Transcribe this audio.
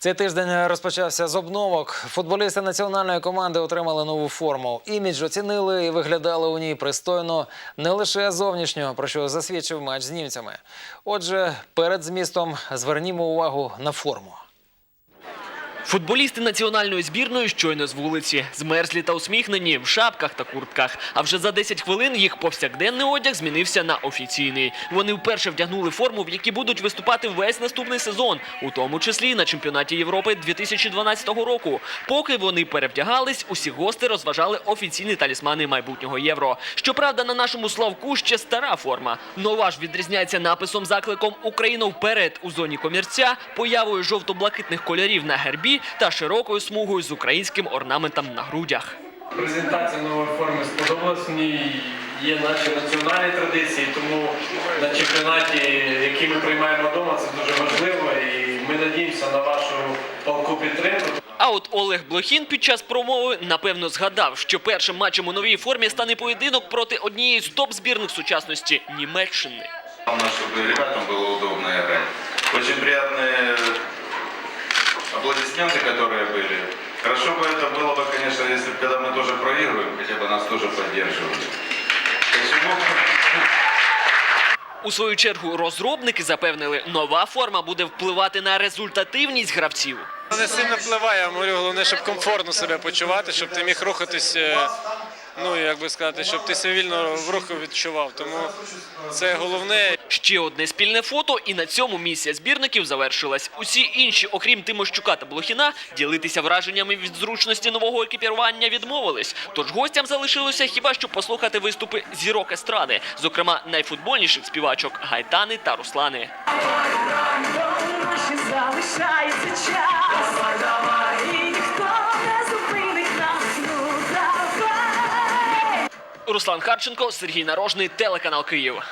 Цей тиждень розпочався з обновок. Футболісти національної команди отримали нову форму. Імідж оцінили і виглядали у ній пристойно не лише зовнішньо, про що засвідчив матч з німцями. Отже, перед змістом звернімо увагу на форму. Футболісти національної збірної щойно з вулиці, змерзлі та усміхнені в шапках та куртках. А вже за 10 хвилин їх повсякденний одяг змінився на офіційний. Вони вперше вдягнули форму, в якій будуть виступати весь наступний сезон, у тому числі на чемпіонаті Європи 2012 року. Поки вони перевдягались, усі гости розважали офіційні талісмани майбутнього євро. Щоправда, на нашому славку ще стара форма. Нова ж відрізняється написом закликом Україна вперед у зоні комірця, появою жовто-блакитних кольорів на гербі та широкою смугою з українським орнаментом на грудях. Презентація нової форми сподобалась. В ній є наші національні традиції, тому на чемпіонаті, який ми приймаємо вдома, це дуже важливо. І ми надіємося на вашу палку підтримку. А от Олег Блохін під час промови напевно згадав, що першим матчем у новій формі стане поєдинок проти однієї з топ-збірних сучасності Німеччини. Главное, чтобы ребятам было удобно играть. Очень приятные аплодисменты, которые были. Хорошо бы это было бы, конечно, если бы когда мы тоже проигрываем, хотя бы нас тоже поддерживали. Почему? У свою чергу розробники запевнили, нова форма буде впливати на результативність гравців. Не сильно впливає, я говорю, головне, щоб комфортно себе почувати, щоб ти міг рухатись, е, ну як би сказати, щоб ти себе вільно в руху відчував. Тому це головне. Ще одне спільне фото, і на цьому місія збірників завершилась. Усі інші, окрім Тимощука та Блохіна, ділитися враженнями від зручності нового екіпірування відмовились. Тож гостям залишилося хіба що послухати виступи зірок естради, зокрема найфутбольніших співачок Гайтани та Руслани. Руслан Харченко, Сергій Нарожний, телеканал Київ.